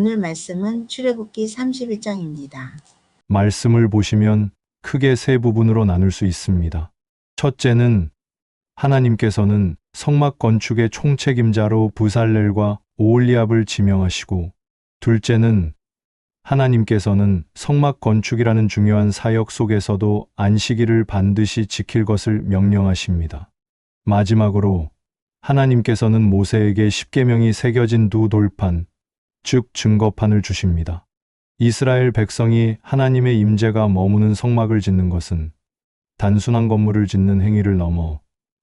오늘 말씀은 출애굽기 31장입니다. 말씀을 보시면 크게 세 부분으로 나눌 수 있습니다. 첫째는 하나님께서는 성막 건축의 총책임자로 부살렐과 오올리압을 지명하시고 둘째는 하나님께서는 성막 건축이라는 중요한 사역 속에서도 안식일을 반드시 지킬 것을 명령하십니다. 마지막으로 하나님께서는 모세에게 십계명이 새겨진 두 돌판, 즉 증거판을 주십니다. 이스라엘 백성이 하나님의 임재가 머무는 성막을 짓는 것은 단순한 건물을 짓는 행위를 넘어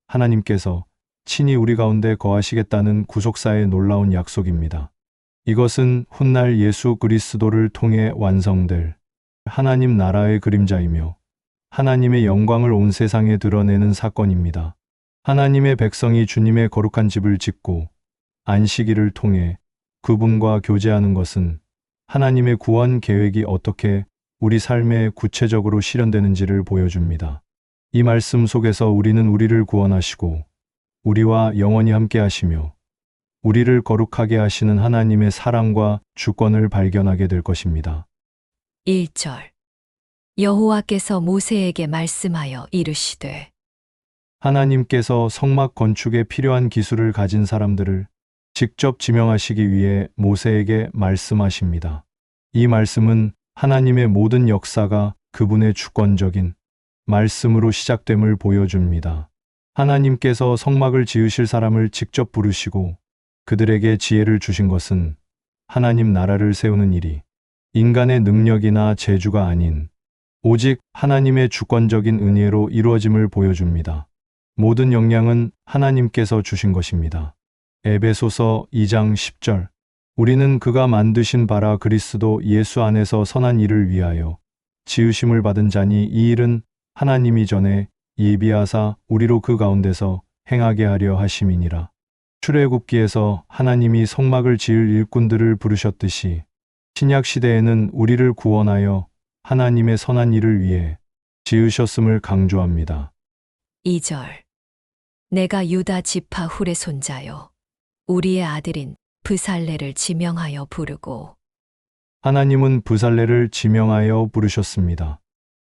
하나님께서 친히 우리 가운데 거하시겠다는 구속사의 놀라운 약속입니다. 이것은 훗날 예수 그리스도를 통해 완성될 하나님 나라의 그림자이며 하나님의 영광을 온 세상에 드러내는 사건입니다. 하나님의 백성이 주님의 거룩한 집을 짓고 안식일을 통해 그분과 교제하는 것은 하나님의 구원 계획이 어떻게 우리 삶에 구체적으로 실현되는지를 보여줍니다. 이 말씀 속에서 우리는 우리를 구원하시고 우리와 영원히 함께 하시며 우리를 거룩하게 하시는 하나님의 사랑과 주권을 발견하게 될 것입니다. 1절 여호와께서 모세에게 말씀하여 이르시되 하나님께서 성막 건축에 필요한 기술을 가진 사람들을 직접 지명하시기 위해 모세에게 말씀하십니다. 이 말씀은 하나님의 모든 역사가 그분의 주권적인 말씀으로 시작됨을 보여줍니다. 하나님께서 성막을 지으실 사람을 직접 부르시고 그들에게 지혜를 주신 것은 하나님 나라를 세우는 일이 인간의 능력이나 재주가 아닌 오직 하나님의 주권적인 은혜로 이루어짐을 보여줍니다. 모든 역량은 하나님께서 주신 것입니다. 에베소서 2장 10절 우리는 그가 만드신 바라 그리스도 예수 안에서 선한 일을 위하여 지으심을 받은 자니 이 일은 하나님이 전에 예비하사 우리로 그 가운데서 행하게 하려 하심이니라. 출애굽기에서 하나님이 성막을 지을 일꾼들을 부르셨듯이 신약 시대에는 우리를 구원하여 하나님의 선한 일을 위해 지으셨음을 강조합니다. 2절 내가 유다 지파 훌의 손자요 우리의 아들인 브살레를 지명하여 부르고 하나님은 부살레를 지명하여 부르셨습니다.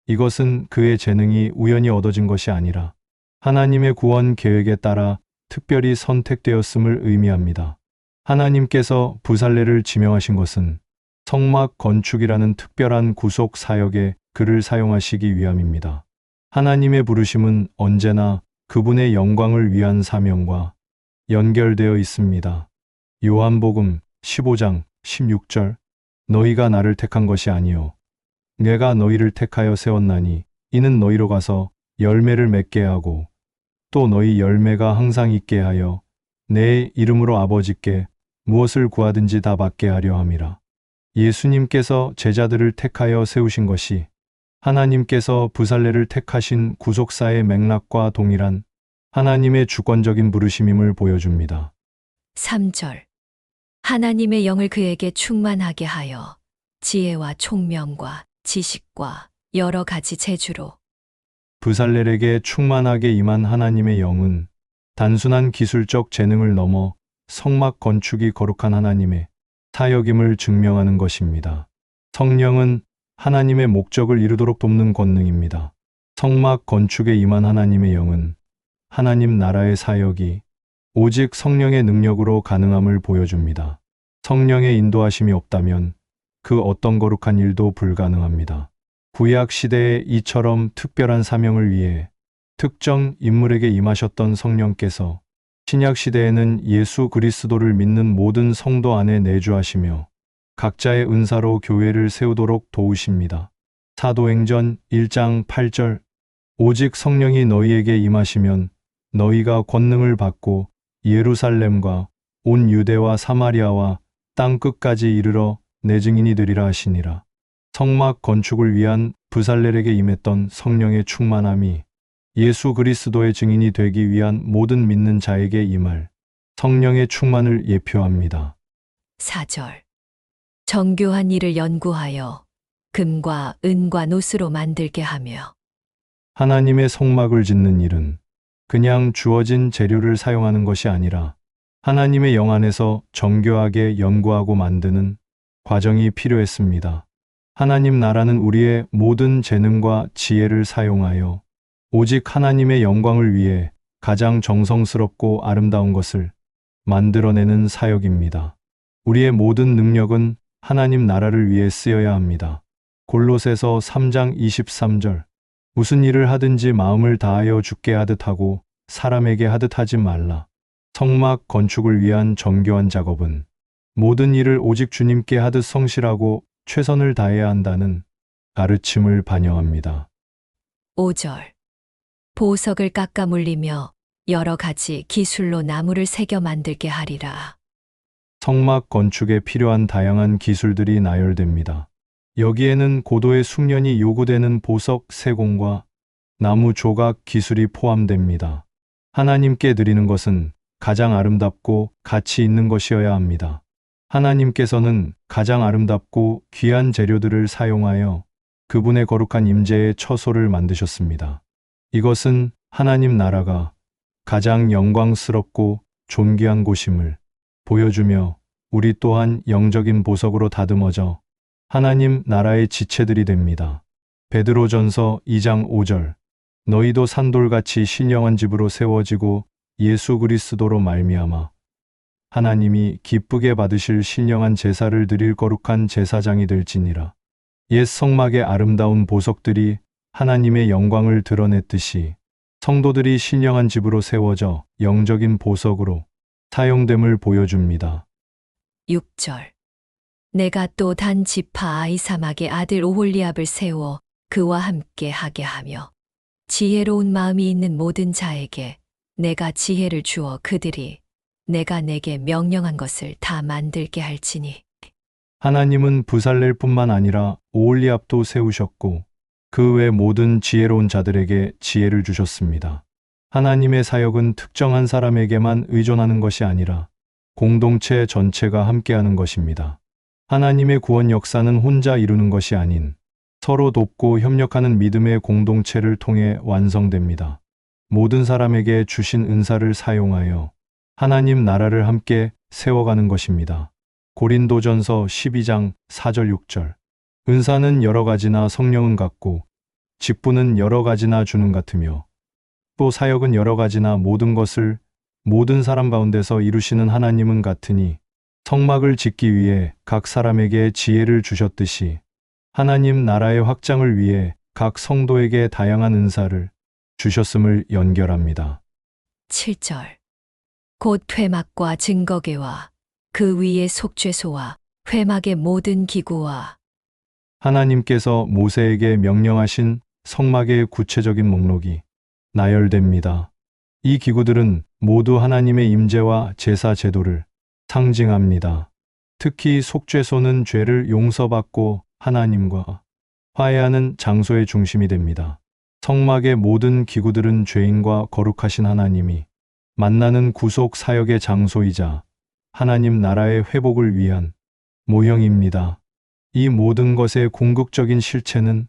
이것은 그의 재능이 우연히 얻어진 것이 아니라 하나님의 구원 계획에 따라 특별히 선택되었음을 의미합니다. 하나님께서 부살레를 지명하신 것은 성막 건축이라는 특별한 구속 사역에 그를 사용하시기 위함입니다. 하나님의 부르심은 언제나 그분의 영광을 위한 사명과 연결되어 있습니다. 요한복음 15장 16절 너희가 나를 택한 것이 아니요 내가 너희를 택하여 세웠나니 이는 너희로 가서 열매를 맺게 하고 또 너희 열매가 항상 있게 하여 내 이름으로 아버지께 무엇을 구하든지 다 받게 하려 함이라. 예수님께서 제자들을 택하여 세우신 것이 하나님께서 부살레를 택하신 구속사의 맥락과 동일한 하나님의 주권적인 부르심임을 보여줍니다. 3절 하나님의 영을 그에게 충만하게 하여 지혜와 총명과 지식과 여러 가지 재주로 부살렐에게 충만하게 임한 하나님의 영은 단순한 기술적 재능을 넘어 성막 건축이 거룩한 하나님의 사역임을 증명하는 것입니다. 성령은 하나님의 목적을 이루도록 돕는 권능입니다. 성막 건축에 임한 하나님의 영은 하나님 나라의 사역이 오직 성령의 능력으로 가능함을 보여줍니다. 성령의 인도하심이 없다면 그 어떤 거룩한 일도 불가능합니다. 구약 시대에 이처럼 특별한 사명을 위해 특정 인물에게 임하셨던 성령께서 신약 시대에는 예수 그리스도를 믿는 모든 성도 안에 내주하시며 각자의 은사로 교회를 세우도록 도우십니다. 사도행전 1장 8절 오직 성령이 너희에게 임하시면 너희가 권능을 받고 예루살렘과 온 유대와 사마리아와 땅 끝까지 이르러 내 증인이 되리라 하시니라. 성막 건축을 위한 부살렐에게 임했던 성령의 충만함이 예수 그리스도의 증인이 되기 위한 모든 믿는 자에게 임할 성령의 충만을 예표합니다. 4절 정교한 일을 연구하여 금과 은과 노스로 만들게 하며 하나님의 성막을 짓는 일은 그냥 주어진 재료를 사용하는 것이 아니라 하나님의 영 안에서 정교하게 연구하고 만드는 과정이 필요했습니다. 하나님 나라는 우리의 모든 재능과 지혜를 사용하여 오직 하나님의 영광을 위해 가장 정성스럽고 아름다운 것을 만들어내는 사역입니다. 우리의 모든 능력은 하나님 나라를 위해 쓰여야 합니다. 골로새서 3장 23절 무슨 일을 하든지 마음을 다하여 죽게 하듯 하고 사람에게 하듯 하지 말라. 성막 건축을 위한 정교한 작업은 모든 일을 오직 주님께 하듯 성실하고 최선을 다해야 한다는 가르침을 반영합니다. 5절. 보석을 깎아 물리며 여러 가지 기술로 나무를 새겨 만들게 하리라. 성막 건축에 필요한 다양한 기술들이 나열됩니다. 여기에는 고도의 숙련이 요구되는 보석 세공과 나무 조각 기술이 포함됩니다. 하나님께 드리는 것은 가장 아름답고 가치 있는 것이어야 합니다. 하나님께서는 가장 아름답고 귀한 재료들을 사용하여 그분의 거룩한 임재의 처소를 만드셨습니다. 이것은 하나님 나라가 가장 영광스럽고 존귀한 곳임을 보여주며 우리 또한 영적인 보석으로 다듬어져 하나님 나라의 지체들이 됩니다. 베드로전서 2장 5절 너희도 산돌같이 신령한 집으로 세워지고 예수 그리스도로 말미암아 하나님이 기쁘게 받으실 신령한 제사를 드릴 거룩한 제사장이 될지니라. 옛 성막의 아름다운 보석들이 하나님의 영광을 드러냈듯이 성도들이 신령한 집으로 세워져 영적인 보석으로 사용됨을 보여줍니다. 6절. 내가 또 단 지파 아이사막의 아들 오홀리압을 세워 그와 함께 하게 하며 지혜로운 마음이 있는 모든 자에게 내가 지혜를 주어 그들이 내가 내게 명령한 것을 다 만들게 할지니 하나님은 부살렐 뿐만 아니라 오올리압도 세우셨고 그 외 모든 지혜로운 자들에게 지혜를 주셨습니다. 하나님의 사역은 특정한 사람에게만 의존하는 것이 아니라 공동체 전체가 함께하는 것입니다. 하나님의 구원 역사는 혼자 이루는 것이 아닌 서로 돕고 협력하는 믿음의 공동체를 통해 완성됩니다. 모든 사람에게 주신 은사를 사용하여 하나님 나라를 함께 세워가는 것입니다. 고린도전서 12장 4절 6절 은사는 여러 가지나 성령은 같고 직분은 여러 가지나 주는 같으며 또 사역은 여러 가지나 모든 것을 모든 사람 가운데서 이루시는 하나님은 같으니 성막을 짓기 위해 각 사람에게 지혜를 주셨듯이 하나님 나라의 확장을 위해 각 성도에게 다양한 은사를 주셨음을 연결합니다. 7절. 곧 회막과 증거계와 그 위에 속죄소와 회막의 모든 기구와 하나님께서 모세에게 명령하신 성막의 구체적인 목록이 나열됩니다. 이 기구들은 모두 하나님의 임재와 제사 제도를 상징합니다. 특히 속죄소는 죄를 용서받고 하나님과 화해하는 장소의 중심이 됩니다. 성막의 모든 기구들은 죄인과 거룩하신 하나님이 만나는 구속 사역의 장소이자 하나님 나라의 회복을 위한 모형입니다. 이 모든 것의 궁극적인 실체는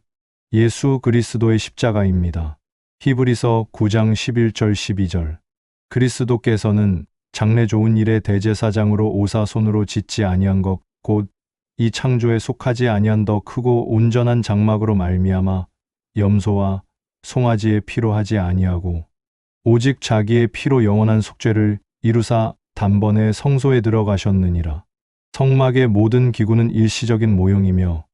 예수 그리스도의 십자가입니다. 히브리서 9장 11절 12절 그리스도께서는 장래 좋은 일의 대제사장으로 오사 손으로 짓지 아니한 것 곧 이 창조에 속하지 아니한 더 크고 온전한 장막으로 말미암아 염소와 송아지의 피로 하지 아니하고 오직 자기의 피로 영원한 속죄를 이루사 단번에 성소에 들어가셨느니라. 성막의 모든 기구는 일시적인 모형이며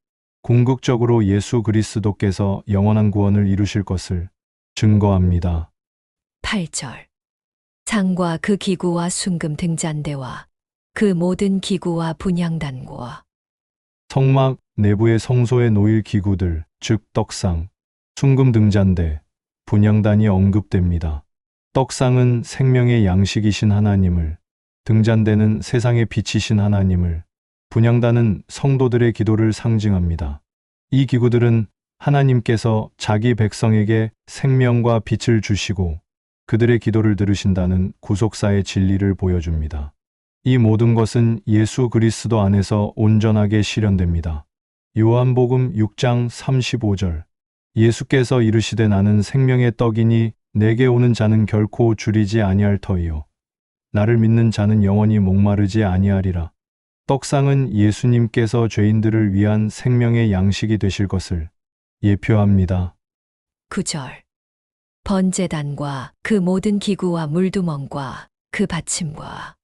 궁극적으로 예수 그리스도께서 영원한 구원을 이루실 것을 증거합니다. 8절. 창과 그 기구와 순금 등잔대와 그 모든 기구와 분향단과 성막 내부의 성소에 놓일 기구들, 즉 떡상, 순금 등잔대, 분향단이 언급됩니다. 떡상은 생명의 양식이신 하나님을, 등잔대는 세상의 빛이신 하나님을, 분향단은 성도들의 기도를 상징합니다. 이 기구들은 하나님께서 자기 백성에게 생명과 빛을 주시고 그들의 기도를 들으신다는 구속사의 진리를 보여줍니다. 이 모든 것은 예수 그리스도 안에서 온전하게 실현됩니다. 요한복음 6장 35절 예수께서 이르시되 나는 생명의 떡이니 내게 오는 자는 결코 줄이지 아니할 터이요 나를 믿는 자는 영원히 목마르지 아니하리라. 떡상은 예수님께서 죄인들을 위한 생명의 양식이 되실 것을 예표합니다. 9절. 번제단과 그 모든 기구와 물두멍과 그 받침과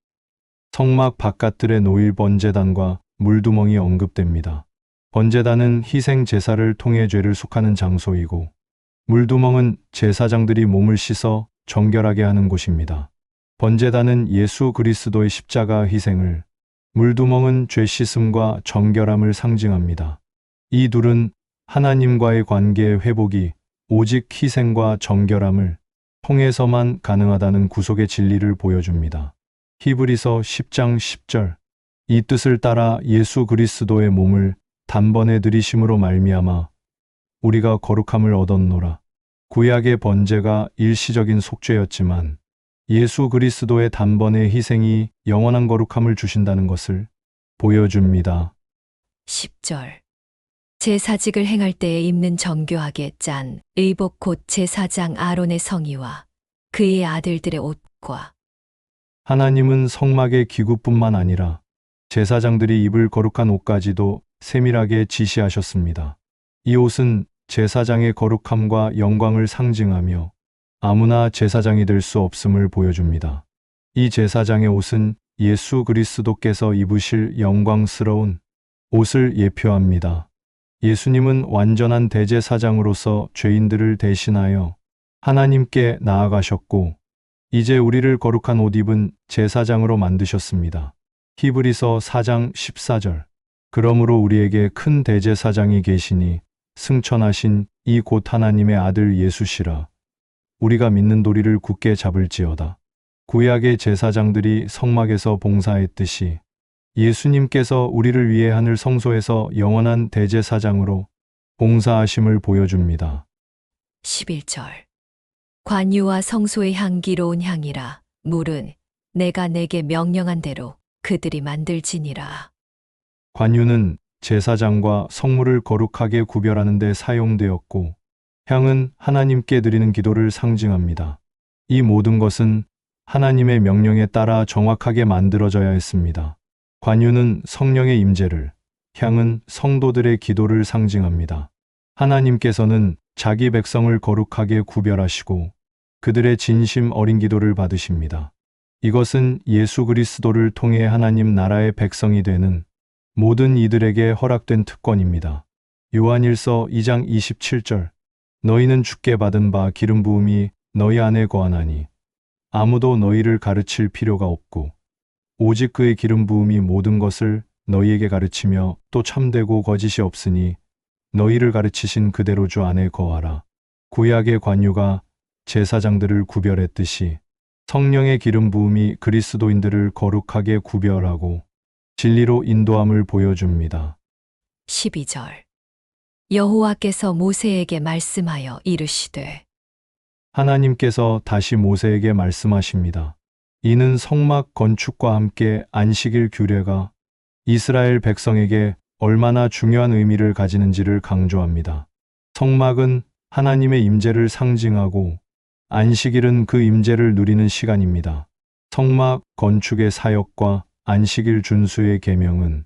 성막 바깥들의 노일 번제단과 물두멍이 언급됩니다. 번제단은 희생 제사를 통해 죄를 속하는 장소이고 물두멍은 제사장들이 몸을 씻어 정결하게 하는 곳입니다. 번제단은 예수 그리스도의 십자가 희생을, 물두멍은 죄 씻음과 정결함을 상징합니다. 이 둘은 하나님과의 관계의 회복이 오직 희생과 정결함을 통해서만 가능하다는 구속의 진리를 보여줍니다. 히브리서 10장 10절 이 뜻을 따라 예수 그리스도의 몸을 단번에 들이심으로 말미암아 우리가 거룩함을 얻었노라. 구약의 번제가 일시적인 속죄였지만 예수 그리스도의 단번의 희생이 영원한 거룩함을 주신다는 것을 보여줍니다. 10절. 제사직을 행할 때에 입는 정교하게 짠 의복 곧 제사장 아론의 성의와 그의 아들들의 옷과 하나님은 성막의 기구뿐만 아니라 제사장들이 입을 거룩한 옷까지도 세밀하게 지시하셨습니다. 이 옷은 제사장의 거룩함과 영광을 상징하며 아무나 제사장이 될 수 없음을 보여줍니다. 이 제사장의 옷은 예수 그리스도께서 입으실 영광스러운 옷을 예표합니다. 예수님은 완전한 대제사장으로서 죄인들을 대신하여 하나님께 나아가셨고 이제 우리를 거룩한 옷 입은 제사장으로 만드셨습니다. 히브리서 4장 14절. 그러므로 우리에게 큰 대제사장이 계시니 승천하신 이 곧 하나님의 아들 예수시라. 우리가 믿는 도리를 굳게 잡을지어다. 구약의 제사장들이 성막에서 봉사했듯이 예수님께서 우리를 위해 하늘 성소에서 영원한 대제사장으로 봉사하심을 보여줍니다. 11절. 관유와 성소의 향기로운 향이라 물은 내가 내게 명령한 대로 그들이 만들지니라. 관유는 제사장과 성물을 거룩하게 구별하는 데 사용되었고, 향은 하나님께 드리는 기도를 상징합니다. 이 모든 것은 하나님의 명령에 따라 정확하게 만들어져야 했습니다. 관유는 성령의 임재를, 향은 성도들의 기도를 상징합니다. 하나님께서는 자기 백성을 거룩하게 구별하시고 그들의 진심 어린 기도를 받으십니다. 이것은 예수 그리스도를 통해 하나님 나라의 백성이 되는 모든 이들에게 허락된 특권입니다. 요한일서 2장 27절 너희는 주께 받은 바 기름 부음이 너희 안에 거하나니 아무도 너희를 가르칠 필요가 없고 오직 그의 기름 부음이 모든 것을 너희에게 가르치며 또 참되고 거짓이 없으니 너희를 가르치신 그대로 주 안에 거하라. 구약의 관유가 제사장들을 구별했듯이 성령의 기름 부음이 그리스도인들을 거룩하게 구별하고 진리로 인도함을 보여줍니다. 12절. 여호와께서 모세에게 말씀하여 이르시되 하나님께서 다시 모세에게 말씀하십니다. 이는 성막 건축과 함께 안식일 규례가 이스라엘 백성에게 얼마나 중요한 의미를 가지는지를 강조합니다. 성막은 하나님의 임재를 상징하고 안식일은 그 임재를 누리는 시간입니다. 성막 건축의 사역과 안식일 준수의 계명은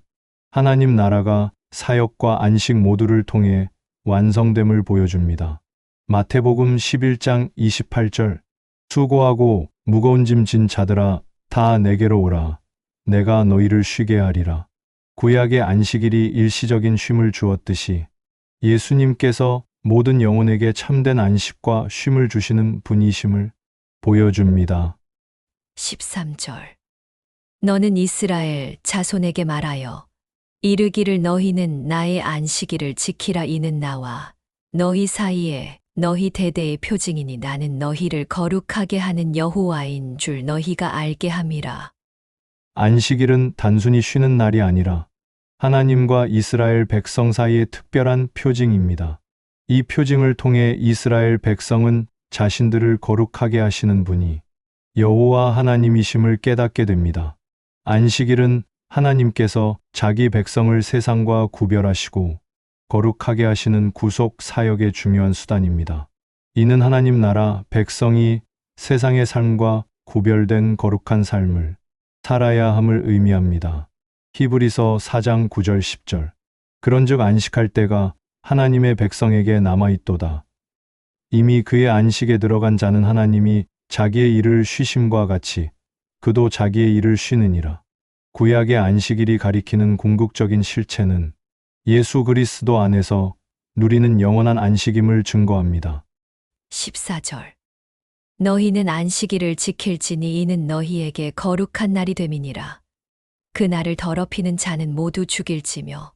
하나님 나라가 사역과 안식 모두를 통해 완성됨을 보여줍니다. 마태복음 11장 28절 수고하고 무거운 짐 진 자들아 다 내게로 오라 내가 너희를 쉬게 하리라. 구약의 안식일이 일시적인 쉼을 주었듯이 예수님께서 모든 영혼에게 참된 안식과 쉼을 주시는 분이심을 보여줍니다. 13절. 너는 이스라엘 자손에게 말하여 이르기를 너희는 나의 안식일을 지키라 이는 나와 너희 사이에 너희 대대의 표징이니 나는 너희를 거룩하게 하는 여호와인 줄 너희가 알게 함이라. 안식일은 단순히 쉬는 날이 아니라 하나님과 이스라엘 백성 사이의 특별한 표징입니다. 이 표징을 통해 이스라엘 백성은 자신들을 거룩하게 하시는 분이 여호와 하나님이심을 깨닫게 됩니다. 안식일은 하나님께서 자기 백성을 세상과 구별하시고 거룩하게 하시는 구속 사역의 중요한 수단입니다. 이는 하나님 나라 백성이 세상의 삶과 구별된 거룩한 삶을 살아야 함을 의미합니다. 히브리서 4장 9절 10절. 그런즉 안식할 때가 하나님의 백성에게 남아 있도다. 이미 그의 안식에 들어간 자는 하나님이 자기의 일을 쉬심과 같이 그도 자기의 일을 쉬느니라. 구약의 안식일이 가리키는 궁극적인 실체는 예수 그리스도 안에서 누리는 영원한 안식임을 증거합니다. 14절. 너희는 안식일을 지킬지니 이는 너희에게 거룩한 날이 됨이니라. 그 날을 더럽히는 자는 모두 죽일지며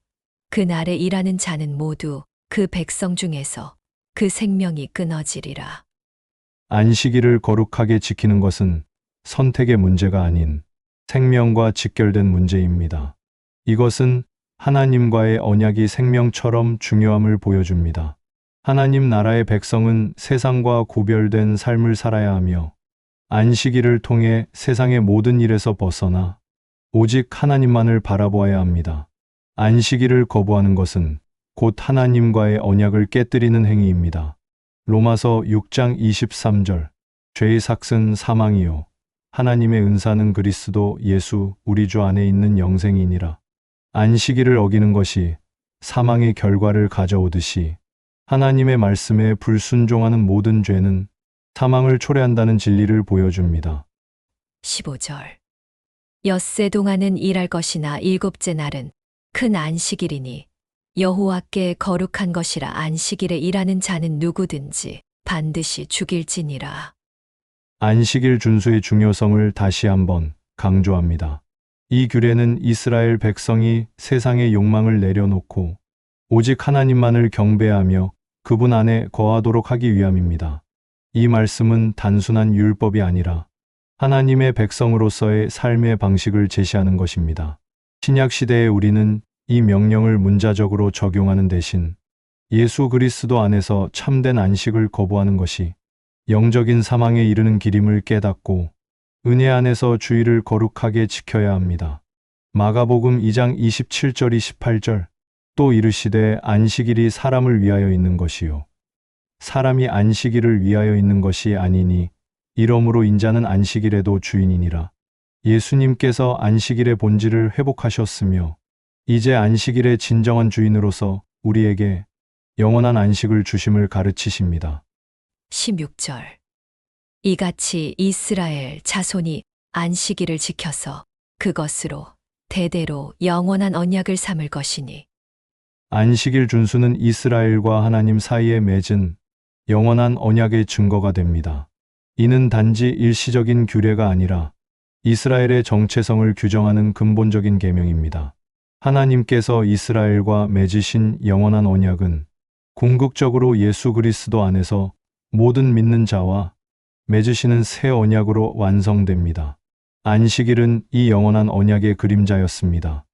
그 날에 일하는 자는 모두 그 백성 중에서 그 생명이 끊어지리라. 안식일을 거룩하게 지키는 것은 선택의 문제가 아닌 생명과 직결된 문제입니다. 이것은 하나님과의 언약이 생명처럼 중요함을 보여줍니다. 하나님 나라의 백성은 세상과 구별된 삶을 살아야 하며 안식일을 통해 세상의 모든 일에서 벗어나 오직 하나님만을 바라보아야 합니다. 안식일을 거부하는 것은 곧 하나님과의 언약을 깨뜨리는 행위입니다. 로마서 6장 23절 죄의 삭은 사망이요 하나님의 은사는 그리스도 예수 우리 주 안에 있는 영생이니라. 안식일을 어기는 것이 사망의 결과를 가져오듯이 하나님의 말씀에 불순종하는 모든 죄는 사망을 초래한다는 진리를 보여줍니다. 15절. 엿새 동안은 일할 것이나 일곱째 날은 큰 안식일이니 여호와께 거룩한 것이라 안식일에 일하는 자는 누구든지 반드시 죽일지니라. 안식일 준수의 중요성을 다시 한번 강조합니다. 이 규례는 이스라엘 백성이 세상의 욕망을 내려놓고 오직 하나님만을 경배하며 그분 안에 거하도록 하기 위함입니다. 이 말씀은 단순한 율법이 아니라 하나님의 백성으로서의 삶의 방식을 제시하는 것입니다. 신약 시대에 우리는 이 명령을 문자적으로 적용하는 대신 예수 그리스도 안에서 참된 안식을 거부하는 것이 영적인 사망에 이르는 길임을 깨닫고 은혜 안에서 주의를 거룩하게 지켜야 합니다. 마가복음 2장 27절 28절 또 이르시되 안식일이 사람을 위하여 있는 것이요 사람이 안식일을 위하여 있는 것이 아니니 이러므로 인자는 안식일에도 주인이니라. 예수님께서 안식일의 본질을 회복하셨으며 이제 안식일의 진정한 주인으로서 우리에게 영원한 안식을 주심을 가르치십니다. 16절. 이같이 이스라엘 자손이 안식일을 지켜서 그것으로 대대로 영원한 언약을 삼을 것이니 안식일 준수는 이스라엘과 하나님 사이에 맺은 영원한 언약의 증거가 됩니다. 이는 단지 일시적인 규례가 아니라 이스라엘의 정체성을 규정하는 근본적인 계명입니다. 하나님께서 이스라엘과 맺으신 영원한 언약은 궁극적으로 예수 그리스도 안에서 모든 믿는 자와 맺으시는 새 언약으로 완성됩니다. 안식일은 이 영원한 언약의 그림자였습니다.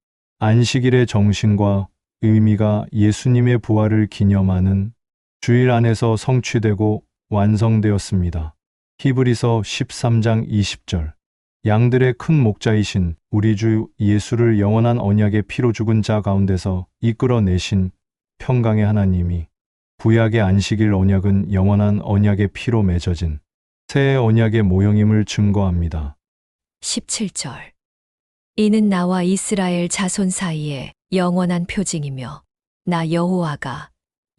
안식일의 정신과 의미가 예수님의 부활을 기념하는 주일 안에서 성취되고 완성되었습니다. 히브리서 13장 20절 양들의 큰 목자이신 우리 주 예수를 영원한 언약의 피로 죽은 자 가운데서 이끌어내신 평강의 하나님이 구약의 안식일 언약은 영원한 언약의 피로 맺어진 새 언약의 모형임을 증거합니다. 17절. 이는 나와 이스라엘 자손 사이에 영원한 표징이며 나 여호와가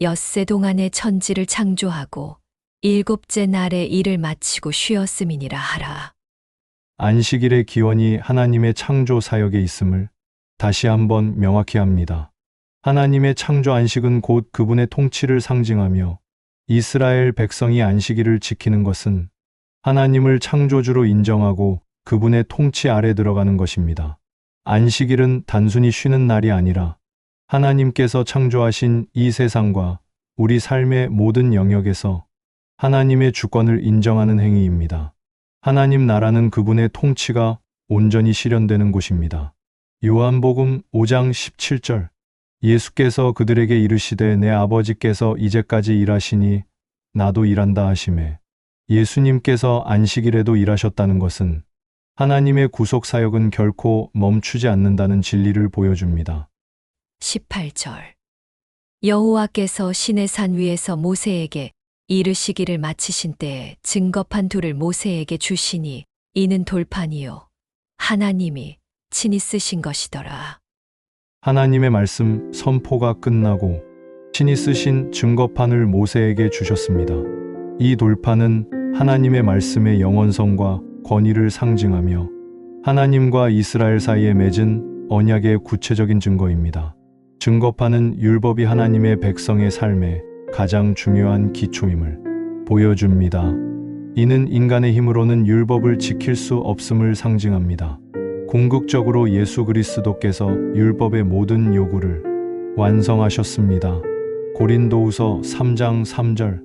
엿새 동안에 천지를 창조하고 일곱째 날에 일을 마치고 쉬었음이니라 하라. 안식일의 기원이 하나님의 창조 사역에 있음을 다시 한번 명확히 합니다. 하나님의 창조 안식은 곧 그분의 통치를 상징하며 이스라엘 백성이 안식일을 지키는 것은 하나님을 창조주로 인정하고 그분의 통치 아래 들어가는 것입니다. 안식일은 단순히 쉬는 날이 아니라 하나님께서 창조하신 이 세상과 우리 삶의 모든 영역에서 하나님의 주권을 인정하는 행위입니다. 하나님 나라는 그분의 통치가 온전히 실현되는 곳입니다. 요한복음 5장 17절 예수께서 그들에게 이르시되 내 아버지께서 이제까지 일하시니 나도 일한다 하심에 예수님께서 안식일에도 일하셨다는 것은 하나님의 구속 사역은 결코 멈추지 않는다는 진리를 보여줍니다. 18절. 여호와께서 신의 산 위에서 모세에게 이르시기를 마치신 때에 증거판 둘을 모세에게 주시니 이는 돌판이요 하나님이 친히 쓰신 것이더라. 하나님의 말씀 선포가 끝나고 신이 쓰신 증거판을 모세에게 주셨습니다. 이 돌판은 하나님의 말씀의 영원성과 권위를 상징하며 하나님과 이스라엘 사이에 맺은 언약의 구체적인 증거입니다. 증거판은 율법이 하나님의 백성의 삶에 가장 중요한 기초임을 보여줍니다. 이는 인간의 힘으로는 율법을 지킬 수 없음을 상징합니다. 궁극적으로 예수 그리스도께서 율법의 모든 요구를 완성하셨습니다. 고린도후서 3장 3절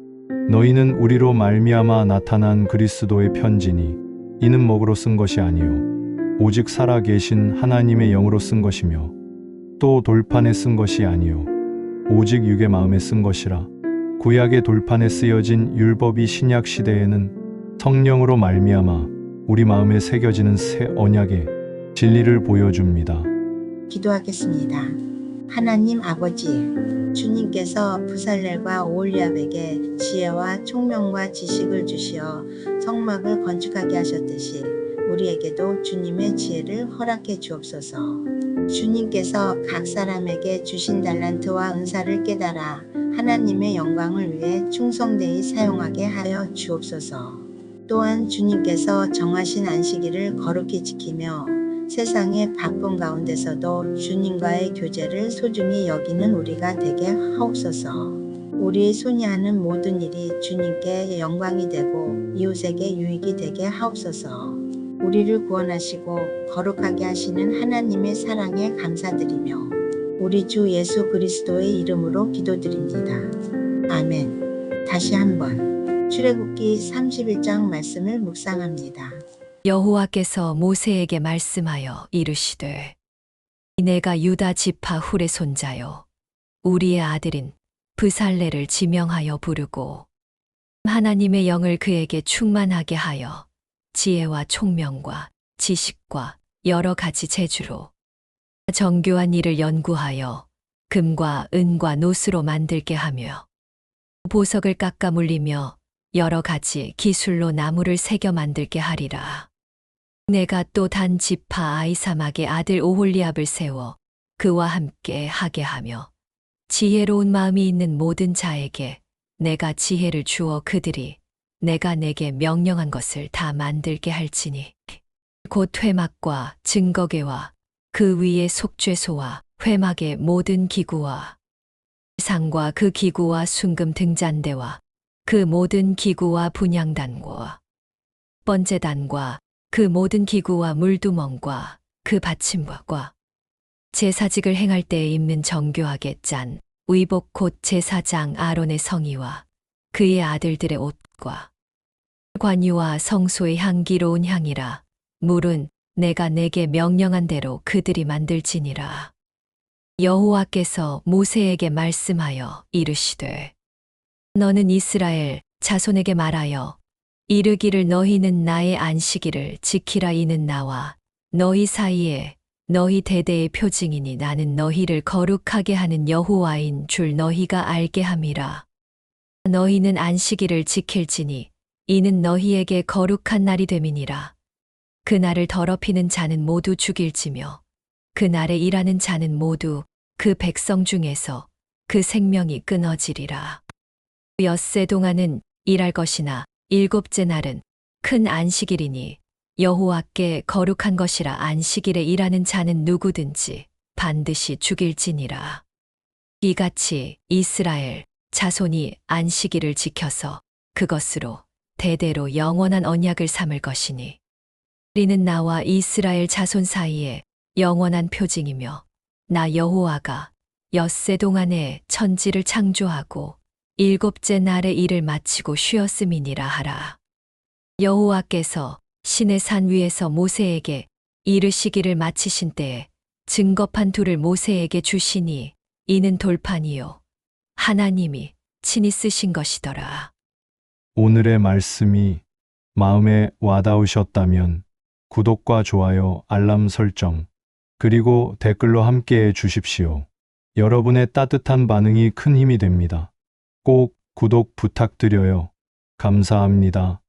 너희는 우리로 말미암아 나타난 그리스도의 편지니 이는 먹으로 쓴 것이 아니요 오직 살아 계신 하나님의 영으로 쓴 것이며 또 돌판에 쓴 것이 아니요 오직 육의 마음에 쓴 것이라 구약의 돌판에 쓰여진 율법이 신약 시대에는 성령으로 말미암아 우리 마음에 새겨지는 새 언약의 진리를 보여줍니다. 기도하겠습니다. 하나님 아버지, 주님께서 부살렐과 오홀리압에게 지혜와 총명과 지식을 주시어 성막을 건축하게 하셨듯이 우리에게도 주님의 지혜를 허락해 주옵소서. 주님께서 각 사람에게 주신 달란트와 은사를 깨달아 하나님의 영광을 위해 충성되이 사용하게 하여 주옵소서. 또한 주님께서 정하신 안식일을 거룩히 지키며 세상의 바쁜 가운데서도 주님과의 교제를 소중히 여기는 우리가 되게 하옵소서. 우리 손이 하는 모든 일이 주님께 영광이 되고 이웃에게 유익이 되게 하옵소서. 우리를 구원하시고 거룩하게 하시는 하나님의 사랑에 감사드리며 우리 주 예수 그리스도의 이름으로 기도드립니다. 아멘. 다시 한번 출애굽기 31장 말씀을 묵상합니다. 여호와께서 모세에게 말씀하여 이르시되 내가 유다 지파 훌의 손자요 우리의 아들인 브살레를 지명하여 부르고 하나님의 영을 그에게 충만하게 하여 지혜와 총명과 지식과 여러 가지 재주로 정교한 일을 연구하여 금과 은과 노스로 만들게 하며 보석을 깎아 물리며 여러 가지 기술로 나무를 새겨 만들게 하리라. 내가 또 단 지파 아이사막의 아들 오홀리압을 세워 그와 함께 하게 하며 지혜로운 마음이 있는 모든 자에게 내가 지혜를 주어 그들이 내가 내게 명령한 것을 다 만들게 할지니 곧 회막과 증거계와 그 위에 속죄소와 회막의 모든 기구와 상과 그 기구와 순금 등잔대와 그 모든 기구와 분양단과 번제단과 그 모든 기구와 물두멍과 그 받침과 제사직을 행할 때에 입는 정교하게 짠 의복 곧 제사장 아론의 성의와 그의 아들들의 옷 과 관유와 성소의 향기로운 향이라 물은 내가 내게 명령한 대로 그들이 만들지니라 여호와께서 모세에게 말씀하여 이르시되 너는 이스라엘 자손에게 말하여 이르기를 너희는 나의 안식일을 지키라 이는 나와 너희 사이에 너희 대대의 표징이니 나는 너희를 거룩하게 하는 여호와인 줄 너희가 알게 함이라. 너희는 안식일을 지킬지니 이는 너희에게 거룩한 날이 됨이니라. 그 날을 더럽히는 자는 모두 죽일지며 그 날에 일하는 자는 모두 그 백성 중에서 그 생명이 끊어지리라. 엿새 동안은 일할 것이나 일곱째 날은 큰 안식일이니 여호와께 거룩한 것이라 안식일에 일하는 자는 누구든지 반드시 죽일지니라. 이같이 이스라엘 자손이 안식일을 지켜서 그것으로 대대로 영원한 언약을 삼을 것이니 이는 나와 이스라엘 자손 사이에 영원한 표징이며 나 여호와가 엿새 동안에 천지를 창조하고 일곱째 날에 일을 마치고 쉬었음이니라 하라. 여호와께서 신의 산 위에서 모세에게 이르시기를 마치신 때에 증거판 둘을 모세에게 주시니 이는 돌판이요 하나님이 친히 쓰신 것이더라. 오늘의 말씀이 마음에 와닿으셨다면 구독과 좋아요, 알람 설정, 그리고 댓글로 함께 해 주십시오. 여러분의 따뜻한 반응이 큰 힘이 됩니다. 꼭 구독 부탁드려요. 감사합니다.